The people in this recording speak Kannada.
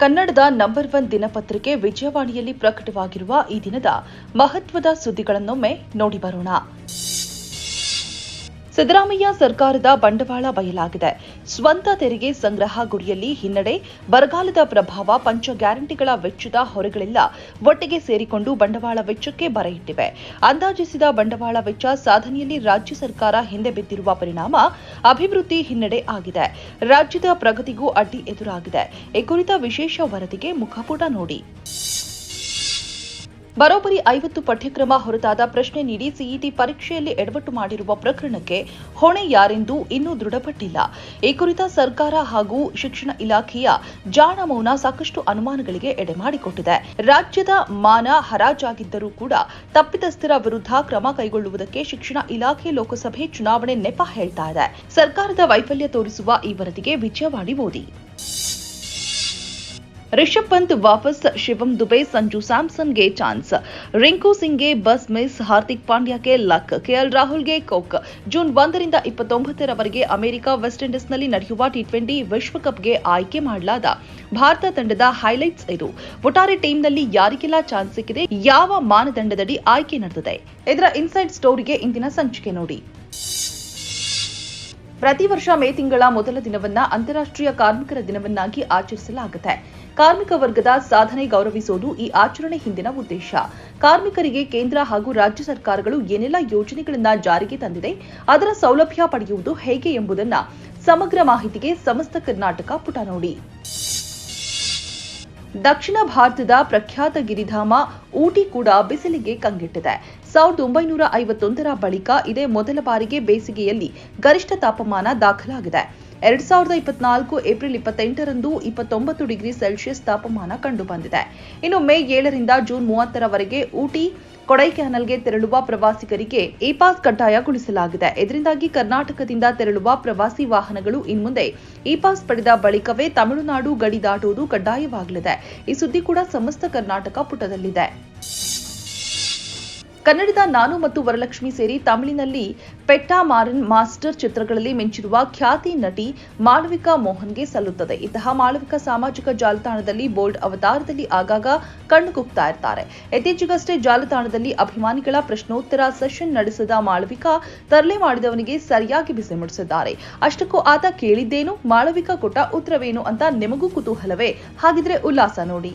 ಕನ್ನಡದ ನಂಬರ್ ಒನ್ ದಿನಪತ್ರಿಕೆ ವಿಜಯವಾಣಿಯಲ್ಲಿ ಪ್ರಕಟವಾಗಿರುವ ಈ ದಿನದ ಮಹತ್ವದ ಸುದ್ದಿಗಳನ್ನೊಮ್ಮೆ ನೋಡಿ ಬರೋಣ. ಸಿದ್ದರಾಮಯ್ಯ ಸರ್ಕಾರದ ಬಂಡವಾಳ ಬಯಲಾಗಿದೆ. ಸ್ವಂತ ತೆರಿಗೆ ಸಂಗ್ರಹ ಗುರಿಯಲ್ಲಿ ಹಿನ್ನಡೆ, ಬರಗಾಲದ ಪ್ರಭಾವ, ಪಂಚ ಗ್ಯಾರಂಟಿಗಳ ವೆಚ್ಚದ ಹೊರೆಗಳೆಲ್ಲ ಒಟ್ಟಿಗೆ ಸೇರಿಕೊಂಡು ಬಂಡವಾಳ ವೆಚ್ಚಕ್ಕೆ ಬರ ಅಂದಾಜಿಸಿದ ಬಂಡವಾಳ ವೆಚ್ಚ ಸಾಧನೆಯಲ್ಲಿ ರಾಜ್ಯ ಸರ್ಕಾರ ಹಿಂದೆ ಬಿದ್ದಿರುವ ಪರಿಣಾಮ ಅಭಿವೃದ್ಧಿ ಹಿನ್ನಡೆ ಆಗಿದೆ. ರಾಜ್ಯದ ಪ್ರಗತಿಗೂ ಅಡ್ಡಿ ಎದುರಾಗಿದೆ. ಈ ಕುರಿತ ವಿಶೇಷ ವರದಿಗೆ ಮುಖಪುಟ ನೋಡಿ. ಬರೋಬ್ಬರಿ ಐವತ್ತು ಪಠ್ಯಕ್ರಮ ಹೊರತಾದ ಪ್ರಶ್ನೆ ನೀಡಿ ಸಿಇಟಿ ಪರೀಕ್ಷೆಯಲ್ಲಿ ಎಡವಟ್ಟು ಮಾಡಿರುವ ಪ್ರಕರಣಕ್ಕೆ ಹೊಣೆ ಯಾರೆಂದು ಇನ್ನೂ ದೃಢಪಟ್ಟಿಲ್ಲ. ಈ ಕುರಿತ ಸರ್ಕಾರ ಹಾಗೂ ಶಿಕ್ಷಣ ಇಲಾಖೆಯ ಜಾಣ ಮೌನ ಸಾಕಷ್ಟು ಅನುಮಾನಗಳಿಗೆ ಎಡೆಮಾಡಿಕೊಟ್ಟಿದೆ ರಾಜ್ಯದ ಮಾನ ಹರಾಜಾಗಿದ್ದರೂ ಕೂಡ ತಪ್ಪಿತಸ್ಥರ ವಿರುದ್ಧ ಕ್ರಮ ಕೈಗೊಳ್ಳುವುದಕ್ಕೆ ಶಿಕ್ಷಣ ಇಲಾಖೆ ಲೋಕಸಭೆ ಚುನಾವಣೆ ನೆಪ ಹೇಳ್ತಾ ಇದೆ. ಸರ್ಕಾರದ ವೈಫಲ್ಯ ತೋರಿಸುವ ಈ ವರದಿಗೆ ವಿಜಯವಾಣಿ ಓದಿ ರಿಷಬ್ ಪಂತ್ ವಾಪಸ್ ಶಿವಂ ದುಬೆ, ಸಂಜು ಸ್ಯಾಮ್ಸನ್ಗೆ ಚಾನ್ಸ್. ರಿಂಕು ಸಿಂಗ್ಗೆ ಬಸ್ ಮಿಸ್, ಹಾರ್ದಿಕ್ ಪಾಂಡ್ಯಕ್ಕೆ ಲಕ್, ಕೆಎಲ್ ರಾಹುಲ್ಗೆ ಕೋಕ್. ಜೂನ್ ಒಂದರಿಂದ ಇಪ್ಪತ್ತೊಂಬತ್ತರವರೆಗೆ ಅಮೆರಿಕ ವೆಸ್ಟ್ ಇಂಡೀಸ್ನಲ್ಲಿ ನಡೆಯುವ ಟಿ ಟ್ವೆಂಟಿ ವಿಶ್ವಕಪ್ಗೆ ಆಯ್ಕೆ ಮಾಡಲಾದ ಭಾರತ ತಂಡದ ಹೈಲೈಟ್ಸ್ ಇದು. ಒಟ್ಟಾರೆ ಟೀಮ್ನಲ್ಲಿ ಯಾರಿಗೆಲ್ಲ ಚಾನ್ಸ್ ಸಿಕ್ಕಿದೆ, ಯಾವ ಮಾನದಂಡದಡಿ ಆಯ್ಕೆ ನಡೆದಿದೆ? ಇದರ ಇನ್ಸೈಡ್ ಸ್ಟೋರಿಗೆ ಇಂದಿನ ಸಂಚಿಕೆ ನೋಡಿ. ಪ್ರತಿ ವರ್ಷ ಮೇ ತಿಂಗಳ ಮೊದಲ ದಿನವನ್ನ ಅಂತಾರಾಷ್ಟ್ರೀಯ ಕಾರ್ಮಿಕರ ದಿನವನ್ನಾಗಿ ಆಚರಿಸಲಾಗುತ್ತೆ. ಕಾರ್ಮಿಕ ವರ್ಗದ ಸಾಧನೆ ಗೌರವಿಸುವುದು ಈ ಆಚರಣೆ ಹಿಂದಿನ ಉದ್ದೇಶ. ಕಾರ್ಮಿಕರಿಗೆ ಕೇಂದ್ರ ಹಾಗೂ ರಾಜ್ಯ ಸರ್ಕಾರಗಳು ಏನೆಲ್ಲ ಯೋಜನೆಗಳನ್ನು ಜಾರಿಗೆ ತಂದಿದೆ, ಅದರ ಸೌಲಭ್ಯ ಪಡೆಯುವುದು ಹೇಗೆ ಎಂಬುದನ್ನ ಸಮಗ್ರ ಮಾಹಿತಿಗೆ ಸಮಸ್ತ ಕರ್ನಾಟಕ ಪುಟ ನೋಡಿ. ದಕ್ಷಿಣ ಭಾರತದ ಪ್ರಖ್ಯಾತ ಗಿರಿಧಾಮ ಊಟಿ ಕೂಡ ಬಿಸಿಲಿಗೆ ಕಂಗೆಟ್ಟಿದೆ. ಸಾವಿರದ ಒಂಬೈನೂರ ಐವತ್ತೊಂದರ ಬಳಿಕ ಇದೇ ಮೊದಲ ಬಾರಿಗೆ ಬೇಸಿಗೆಯಲ್ಲಿ ಗರಿಷ್ಠ ತಾಪಮಾನ ದಾಖಲಾಗಿದೆ. ಎರಡ್ ಸಾವಿರದ ಇಪ್ಪತ್ನಾಲ್ಕು ಏಪ್ರಿಲ್ ಇಪ್ಪತ್ತೆಂಟರಂದು ಇಪ್ಪತ್ತೊಂಬತ್ತು ಡಿಗ್ರಿ ಸೆಲ್ಸಿಯಸ್ ತಾಪಮಾನ ಕಂಡುಬಂದಿದೆ. ಇನ್ನು ಮೇ ಏಳರಿಂದ ಜೂನ್ ಮೂವತ್ತರವರೆಗೆ ಊಟಿ, ಕೊಡೈಕ್ಯಾನಲ್ಗೆ ತೆರಳುವ ಪ್ರವಾಸಿಗರಿಗೆ ಇ ಪಾಸ್ ಕಡ್ಡಾಯಗೊಳಿಸಲಾಗಿದೆ. ಇದರಿಂದಾಗಿ ಕರ್ನಾಟಕದಿಂದ ತೆರಳುವ ಪ್ರವಾಸಿ ವಾಹನಗಳು ಇನ್ಮುಂದೆ ಇ ಪಾಸ್ ಪಡೆದ ಬಳಿಕವೇ ತಮಿಳುನಾಡು ಗಡಿ ದಾಟುವುದು ಕಡ್ಡಾಯವಾಗಲಿದೆ. ಈ ಸುದ್ದಿ ಕೂಡ ಸಮಸ್ತ ಕರ್ನಾಟಕ ಪುಟದಲ್ಲಿದೆ. ಕನ್ನಡದ ನಾನು ಮತ್ತು ವರಲಕ್ಷ್ಮಿ ಸೇರಿ ತಮಿಳಿನಲ್ಲಿ ಪೆಟ್ಟಾ ಮಾರನ್ ಮಾಸ್ಟರ್ ಚಿತ್ರಗಳಲ್ಲಿ ಮಿಂಚಿರುವ ಖ್ಯಾತಿ ನಟಿ ಮಾಳವಿಕಾ ಮೋಹನ್ಗೆ ಸಲ್ಲುತ್ತದೆ. ಇಂತಹ ಮಾಳವಿಕಾ ಸಾಮಾಜಿಕ ಜಾಲತಾಣದಲ್ಲಿ ಬೋಲ್ಡ್ ಅವತಾರದಲ್ಲಿ ಆಗಾಗ ಕಣ್ಣು ಕುಗ್ತಾ ಇರ್ತಾರೆ. ಇತ್ತೀಚೆಗಷ್ಟೇ ಜಾಲತಾಣದಲ್ಲಿ ಅಭಿಮಾನಿಗಳ ಪ್ರಶ್ನೋತ್ತರ ಸೆಷನ್ ನಡೆಸಿದ ಮಾಳವಿಕಾ ತರಲೆ ಮಾಡಿದವನಿಗೆ ಸರಿಯಾಗಿ ಬಿಸಿ ಮುಡಿಸಿದ್ದಾರೆ. ಅಷ್ಟಕ್ಕೂ ಆತ ಕೇಳಿದ್ದೇನು? ಮಾಳವಿಕಾ ಕೊಟ್ಟ ಉತ್ತರವೇನು ಅಂತ ನಿಮಗೂ ಕುತೂಹಲವೇ? ಹಾಗಿದ್ರೆ ಉಲ್ಲಾಸ ನೋಡಿ.